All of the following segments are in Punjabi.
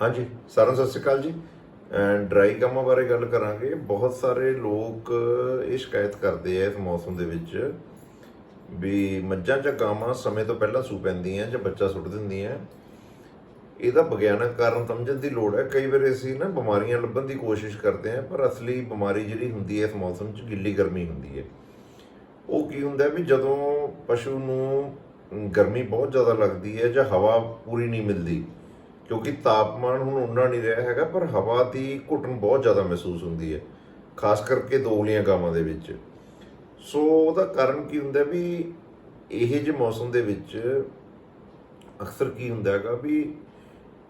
ਹਾਂਜੀ, ਸਾਰਿਆਂ ਨੂੰ ਸਤਿ ਸ਼੍ਰੀ ਅਕਾਲ ਜੀ। ਡਰਾਈ ਕੰਮਾਂ ਬਾਰੇ ਗੱਲ ਕਰਾਂਗੇ। ਬਹੁਤ ਸਾਰੇ ਲੋਕ ਇਹ ਸ਼ਿਕਾਇਤ ਕਰਦੇ ਆ ਇਸ ਮੌਸਮ ਦੇ ਵਿੱਚ ਵੀ ਮੱਝਾਂ ਜਾਂ ਗਾਵਾਂ ਸਮੇਂ ਤੋਂ ਪਹਿਲਾਂ ਸੂ ਪੈਂਦੀਆਂ ਜਾਂ ਬੱਚਾ ਸੁੱਟ ਦਿੰਦੀਆਂ। ਇਹਦਾ ਵਿਗਿਆਨਕ ਕਾਰਨ ਸਮਝਣ ਦੀ ਲੋੜ ਹੈ। ਕਈ ਵਾਰ ਅਸੀਂ ਨਾ ਬਿਮਾਰੀਆਂ ਲੱਭਣ ਦੀ ਕੋਸ਼ਿਸ਼ ਕਰਦੇ ਹਾਂ, ਪਰ ਅਸਲੀ ਬਿਮਾਰੀ ਜਿਹੜੀ ਹੁੰਦੀ ਹੈ ਇਸ ਮੌਸਮ 'ਚ ਗਿੱਲੀ ਗਰਮੀ ਹੁੰਦੀ ਹੈ। ਉਹ ਕੀ ਹੁੰਦਾ ਵੀ ਜਦੋਂ ਪਸ਼ੂ ਨੂੰ ਗਰਮੀ ਬਹੁਤ ਜ਼ਿਆਦਾ ਲੱਗਦੀ ਹੈ ਜਾਂ ਹਵਾ ਪੂਰੀ ਨਹੀਂ ਮਿਲਦੀ ਕਿਉਂਕਿ ਤਾਪਮਾਨ ਹੁਣ ਉਨਾ ਨਹੀਂ ਰਿਹਾ ਹੈਗਾ, ਪਰ ਹਵਾ ਦੀ ਘੁੱਟਣ ਬਹੁਤ ਜ਼ਿਆਦਾ ਮਹਿਸੂਸ ਹੁੰਦੀ ਹੈ, ਖਾਸ ਕਰਕੇ ਦੋਗਲੀਆਂ ਗਾਵਾਂ ਦੇ ਵਿੱਚ। ਸੋ ਉਹਦਾ ਕਾਰਨ ਕੀ ਹੁੰਦਾ ਵੀ ਇਹ ਜਿਹੇ ਮੌਸਮ ਦੇ ਵਿੱਚ ਅਕਸਰ ਕੀ ਹੁੰਦਾ ਹੈਗਾ ਵੀ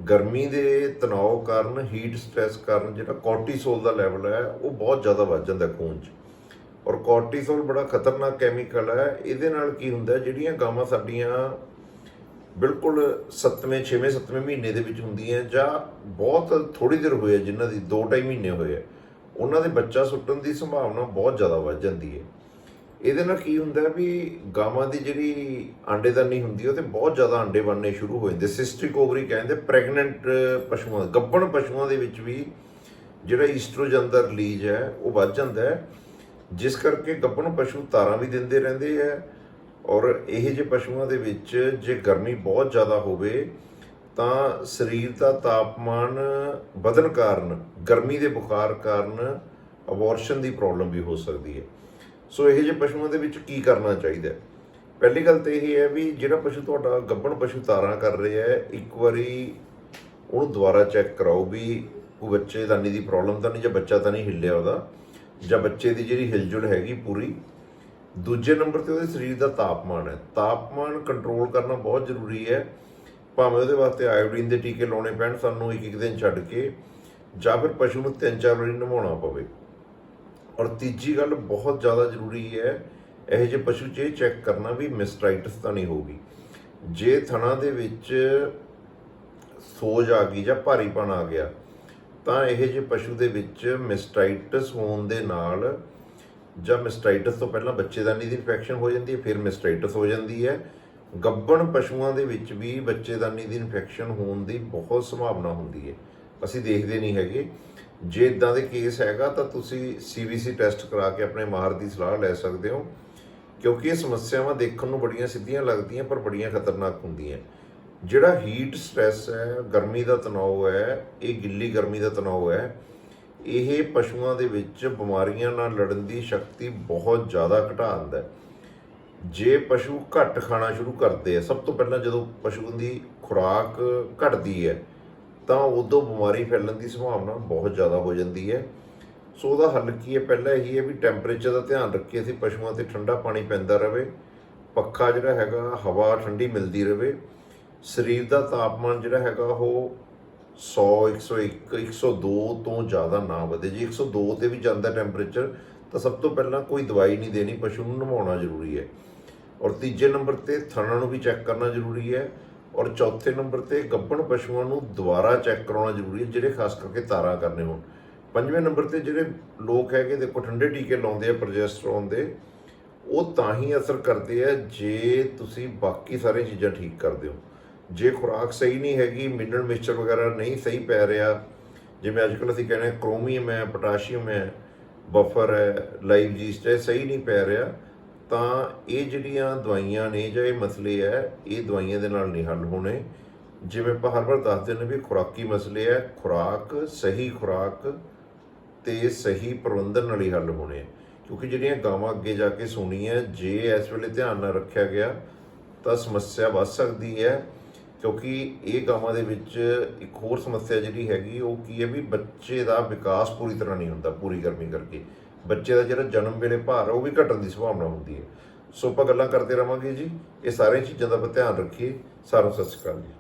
ਗਰਮੀ ਦੇ ਤਣਾਅ ਕਾਰਨ ਹੀਟ ਸਟ੍ਰੈਸ ਕਾਰਨ ਜਿਹੜਾ ਕੋਰਟੀਸੋਲ ਦਾ ਲੈਵਲ ਹੈ, ਉਹ ਬਹੁਤ ਜ਼ਿਆਦਾ ਵੱਧ ਜਾਂਦਾ ਖੂਨ 'ਚ। ਔਰ ਕੋਰਟੀਸੋਲ ਬੜਾ ਖਤਰਨਾਕ ਕੈਮੀਕਲ ਹੈ, ਇਹਦੇ ਨਾਲ ਕੀ ਹੁੰਦਾ, ਜਿਹੜੀਆਂ ਗਾਵਾਂ ਸਾਡੀਆਂ ਬਿਲਕੁਲ 7ਵੇਂ 6ਵੇਂ 7ਵੇਂ ਮਹੀਨੇ ਦੇ ਵਿੱਚ ਹੁੰਦੀਆਂ ਜਾਂ ਬਹੁਤ ਥੋੜੀ ਦੇਰ ਹੋਈ ਹੈ ਜਿਨ੍ਹਾਂ ਦੀ 2-2.5 ਮਹੀਨੇ ਹੋਏ ਆ ਉਹਨਾਂ ਦੇ ਬੱਚਾ ਸੁੱਟਣ ਦੀ ਸੰਭਾਵਨਾ ਬਹੁਤ ਜ਼ਿਆਦਾ ਵੱਧ ਜਾਂਦੀ ਹੈ। ਇਹਦੇ ਨਾਲ ਕੀ ਹੁੰਦਾ ਵੀ ਗਾਵਾਂ ਦੀ ਜਿਹੜੀ ਆਂਡੇਦਾਨੀ ਹੁੰਦੀ ਉਹ ਤੇ ਬਹੁਤ ਜ਼ਿਆਦਾ ਆਂਡੇ ਬਣਨੇ ਸ਼ੁਰੂ ਹੋ ਜਾਂਦੇ, ਸਿਸਟਿਕ ਓਵਰੀ ਕਹਿੰਦੇ, ਪ੍ਰੈਗਨੈਂਟ ਪਸ਼ੂਆਂ, ਗੱਭਣ ਪਸ਼ੂਆਂ ਦੇ ਵਿੱਚ ਵੀ ਜਿਹੜਾ ਈਸਟ੍ਰੋਜਨ ਦਾ ਰਿਲੀਜ਼ ਹੈ, ਉਹ ਵੱਧ ਜਾਂਦਾ ਹੈ, ਜਿਸ ਕਰਕੇ ਗੱਭਣ ਪਸ਼ੂ ਤਾਰਾਂ ਵੀ ਦਿੰਦੇ ਰਹਿੰਦੇ ਹੈ ਔਰ ਇਹ ਜਿਹੇ ਪਸ਼ੂਆਂ ਦੇ ਵਿੱਚ ਜੇ ਗਰਮੀ ਬਹੁਤ ਜ਼ਿਆਦਾ ਹੋਵੇ, ਤਾਂ ਸਰੀਰ ਦਾ ਤਾਪਮਾਨ ਵਧਣ ਕਾਰਨ, ਗਰਮੀ ਦੇ ਬੁਖਾਰ ਕਾਰਨ ਅਬੋਰਸ਼ਨ ਦੀ ਪ੍ਰੋਬਲਮ ਵੀ ਹੋ ਸਕਦੀ ਹੈ ਸੋ ਇਹ ਜਿਹੇ ਪਸ਼ੂਆਂ ਦੇ ਵਿੱਚ ਕੀ ਕਰਨਾ ਚਾਹੀਦਾ ਹੈ? ਪਹਿਲੀ ਗੱਲ ਤਾਂ ਇਹ ਹੈ ਵੀ ਜਿਹੜਾ ਪਸ਼ੂ ਤੁਹਾਡਾ ਗੱਭਣ ਪਸ਼ੂ ਤਾਰਾਂ ਕਰ ਰਿਹਾ ਹੈ, ਇੱਕ ਵਾਰੀ ਉਹਨੂੰ ਦੁਬਾਰਾ ਚੈੱਕ ਕਰਾਓ ਵੀ ਉਹ ਬੱਚੇ ਦਾਨੀ ਦੀ ਪ੍ਰੋਬਲਮ ਤਾਂ ਨਹੀਂ ਜਾਂ ਬੱਚਾ ਤਾਂ ਨਹੀਂ ਹਿੱਲਿਆ ਉਹਦਾ, ਜਾਂ ਬੱਚੇ ਦੀ ਜਿਹੜੀ ਹਿਲਜੁਲ ਹੈਗੀ ਪੂਰੀ ਦੂਜੇ ਨੰਬਰ ਤੇ ਉਹਦੇ ਸਰੀਰ ਦਾ ਤਾਪਮਾਨ ਹੈ। ਤਾਪਮਾਨ ਕੰਟਰੋਲ ਕਰਨਾ ਬਹੁਤ ਜ਼ਰੂਰੀ ਹੈ। ਭਾਵੇਂ ਉਹਦੇ ਵਾਸਤੇ ਆਇਓਡੀਨ ਦੇ ਟੀਕੇ ਲਾਉਣੇ ਪੈਣ, ਸਾਨੂੰ ਇੱਕ ਇੱਕ ਦਿਨ ਛੱਡ ਕੇ ਜਾਂ ਫਿਰ ਪਸ਼ੂ ਨੂੰ ਤਿੰਨ ਚਾਰ ਵਾਰੀ ਨਵਾਉਣਾ ਪਵੇ। ਔਰ ਤੀਜੀ ਗੱਲ ਬਹੁਤ ਜ਼ਿਆਦਾ ਜ਼ਰੂਰੀ ਹੈ, ਇਹ ਜਿਹੇ ਪਸ਼ੂ 'ਚ ਇਹ ਚੈੱਕ ਕਰਨਾ ਵੀ ਮਿਸਟਰਾਈਟਸ ਤਾਂ ਨਹੀਂ ਹੋਊਗੀ। ਜੇ ਥਣਾ ਦੇ ਵਿੱਚ ਸੋਜ ਆ ਗਈ ਜਾਂ ਭਾਰੀਪਣ ਆ ਗਿਆ, ਤਾਂ ਇਹ ਜਿਹੇ ਪਸ਼ੂ ਦੇ ਵਿੱਚ ਮਿਸਟਰਾਈਟਸ ਹੋਣ ਦੇ ਨਾਲ ਜਾਂ ਮਿਸਟਰਾਈਟਸ ਤੋਂ ਪਹਿਲਾਂ ਬੱਚੇਦਾਨੀ ਦੀ ਇਨਫੈਕਸ਼ਨ ਹੋ ਜਾਂਦੀ ਹੈ, ਫਿਰ ਮਿਸਟਰਾਈਟਸ ਹੋ ਜਾਂਦੀ ਹੈ। ਗੱਬਣ ਪਸ਼ੂਆਂ ਦੇ ਵਿੱਚ ਵੀ ਬੱਚੇਦਾਨੀ ਦੀ ਇਨਫੈਕਸ਼ਨ ਹੋਣ ਦੀ ਬਹੁਤ ਸੰਭਾਵਨਾ ਹੁੰਦੀ ਹੈ। ਅਸੀਂ ਦੇਖਦੇ ਨਹੀਂ ਹੈਗੇ। ਜੇ ਇਦਾਂ ਦੇ ਕੇਸ ਹੈਗਾ ਤਾਂ ਤੁਸੀਂ ਸੀਬੀਸੀ ਟੈਸਟ ਕਰਾ ਕੇ ਆਪਣੇ ਮਾਹਰ ਦੀ ਸਲਾਹ ਲੈ ਸਕਦੇ ਹੋ। ਕਿਉਂਕਿ ਇਹ ਸਮੱਸਿਆਵਾਂ ਦੇਖਣ ਨੂੰ ਬੜੀਆਂ ਸਿੱਧੀਆਂ ਲੱਗਦੀਆਂ ਪਰ ਬੜੀਆਂ ਖਤਰਨਾਕ ਹੁੰਦੀਆਂ। ਜਿਹੜਾ ਹੀਟ ਸਟ੍ਰੈਸ ਹੈ, ਗਰਮੀ ਦਾ ਤਣਾਅ ਹੈ, ਇਹ ਗਿੱਲੀ ਗਰਮੀ ਦਾ ਤਣਾਅ ਹੈ ਇਹ ਪਸ਼ੂਆਂ ਦੇ ਵਿੱਚ ਬਿਮਾਰੀਆਂ ਨਾਲ ਲੜਨ ਦੀ ਸ਼ਕਤੀ ਬਹੁਤ ਜ਼ਿਆਦਾ ਘਟਾ ਦਿੰਦਾ ਹੈ। ਜੇ ਪਸ਼ੂ ਘੱਟ ਖਾਣਾ ਸ਼ੁਰੂ ਕਰਦੇ ਆ, ਸਭ ਤੋਂ ਪਹਿਲਾਂ ਜਦੋਂ ਪਸ਼ੂ ਦੀ ਖੁਰਾਕ ਘਟਦੀ ਹੈ, ਤਾਂ ਉਦੋਂ ਬਿਮਾਰੀ ਫੈਲਣ ਦੀ ਸੰਭਾਵਨਾ ਬਹੁਤ ਜ਼ਿਆਦਾ ਹੋ ਜਾਂਦੀ ਹੈ। ਸੋ ਉਹਦਾ ਹੱਲ ਕੀ ਹੈ? ਪਹਿਲਾਂ ਇਹੀ ਹੈ ਵੀ ਟੈਂਪਰੇਚਰ ਦਾ ਧਿਆਨ ਰੱਖੀਏ, ਅਸੀਂ ਪਸ਼ੂਆਂ ਤੇ ਠੰਡਾ ਪਾਣੀ ਪੈਂਦਾ ਰਵੇ, ਪੱਖਾ ਜਿਹੜਾ ਹੈਗਾ, ਹਵਾ ਠੰਡੀ ਮਿਲਦੀ ਰਵੇ, ਸਰੀਰ ਦਾ ਤਾਪਮਾਨ ਜਿਹੜਾ ਹੈਗਾ ਉਹ 100 101 102 ਤੋਂ ਜ਼ਿਆਦਾ ਨਾ ਵਧੇ। ਜੇ 102 ਤੇ ਵੀ ਜਾਂਦਾ ਟੈਂਪਰੇਚਰ ਤਾਂ ਸਭ ਤੋਂ ਪਹਿਲਾਂ ਕੋਈ ਦਵਾਈ ਨਹੀਂ ਦੇਣੀ, ਪਸ਼ੂ ਨੂੰ ਨਵਾਉਣਾ ਜ਼ਰੂਰੀ ਹੈ। ਔਰ ਤੀਜੇ ਨੰਬਰ ਤੇ ਥਣਾਂ ਨੂੰ ਵੀ ਚੈੱਕ ਕਰਨਾ ਜ਼ਰੂਰੀ ਹੈ। ਔਰ ਚੌਥੇ ਨੰਬਰ ਤੇ ਗੱਭਣ ਪਸ਼ੂਆਂ ਨੂੰ ਦੁਬਾਰਾ ਚੈੱਕ ਕਰਾਉਣਾ ਜ਼ਰੂਰੀ ਹੈ, ਜਿਹੜੇ ਖਾਸ ਕਰਕੇ ਤਾਰਾਂ ਕਰਨੇ ਹੋਣ। ਪੰਜਵੇਂ ਨੰਬਰ ਤੇ ਜਿਹੜੇ ਲੋਕ ਹੈਗੇ, ਦੇਖੋ ਠੰਡੇ ਟੀਕੇ ਲਾਉਂਦੇ ਆ ਪ੍ਰੋਜੈਸਟਰੋਨ ਦੇ, ਉਹ ਤਾਂ ਹੀ ਅਸਰ ਕਰਦੇ ਆ ਜੇ ਤੁਸੀਂ ਬਾਕੀ ਸਾਰੀਆਂ ਚੀਜ਼ਾਂ ਠੀਕ ਕਰਦੇ ਹੋ। ਜੇ ਖੁਰਾਕ ਸਹੀ ਨਹੀਂ ਹੈਗੀ, ਮਿਨਰਲ ਮਿਕਸਚਰ ਵਗੈਰਾ ਨਹੀਂ ਸਹੀ ਪੈ ਰਿਹਾ, ਜਿਵੇਂ ਅੱਜ ਕੱਲ੍ਹ ਅਸੀਂ ਕਹਿੰਦੇ ਹਾਂ ਕ੍ਰੋਮੀਅਮ ਹੈ ਪੋਟਾਸ਼ੀਅਮ ਹੈ ਬਫਰ ਹੈ ਲਾਈਵ ਜੀਸਟ ਹੈ, ਸਹੀ ਨਹੀਂ ਪੈ ਰਿਹਾ, ਤਾਂ ਇਹ ਜਿਹੜੀਆਂ ਦਵਾਈਆਂ ਨੇ ਜਾਂ ਇਹ ਮਸਲੇ ਹੈ, ਇਹ ਦਵਾਈਆਂ ਦੇ ਨਾਲ ਨਹੀਂ ਹੱਲ ਹੋਣੇ। ਜਿਵੇਂ ਆਪਾਂ ਹਰ ਵਾਰ ਦੱਸਦੇ ਨੇ ਵੀ ਖੁਰਾਕੀ ਮਸਲੇ ਹੈ, ਖੁਰਾਕ, ਸਹੀ ਖੁਰਾਕ ਤੇ ਸਹੀ ਪ੍ਰਬੰਧਨ ਨਾਲ ਹੀ ਹੱਲ ਹੋਣੇ। ਆ ਕਿਉਂਕਿ ਜਿਹੜੀਆਂ ਗਾਵਾਂ ਅੱਗੇ ਜਾ ਕੇ ਸੁਣੀਆਂ, ਜੇ ਇਸ ਵੇਲੇ ਧਿਆਨ ਨਾ ਰੱਖਿਆ ਗਿਆ, ਤਾਂ ਸਮੱਸਿਆ ਵੱਧ ਸਕਦੀ ਹੈ। ਕਿਉਂਕਿ ਇਹ ਗਾਵਾਂ ਦੇ ਵਿੱਚ ਇੱਕ ਹੋਰ ਸਮੱਸਿਆ ਜਿਹੜੀ ਹੈਗੀ, ਉਹ ਕੀ ਹੈ ਵੀ ਬੱਚੇ ਦਾ ਵਿਕਾਸ ਪੂਰੀ ਤਰ੍ਹਾਂ ਨਹੀਂ ਹੁੰਦਾ, ਪੂਰੀ ਗਰਮੀ ਕਰਕੇ। ਬੱਚੇ ਦਾ ਜਿਹੜਾ ਜਨਮ ਵੇਲੇ ਭਾਰ ਆ, ਉਹ ਵੀ ਘਟਣ ਦੀ ਸੰਭਾਵਨਾ ਹੁੰਦੀ ਹੈ। ਸੋ ਆਪਾਂ ਗੱਲਾਂ ਕਰਦੇ ਰਵਾਂਗੇ ਜੀ। ਇਹ ਸਾਰੀਆਂ ਚੀਜ਼ਾਂ ਦਾ ਆਪਾਂ ਧਿਆਨ ਰੱਖੀਏ। ਸਾਰਿਆਂ ਸਤਿ ਸ਼੍ਰੀ ਅਕਾਲ ਜੀ।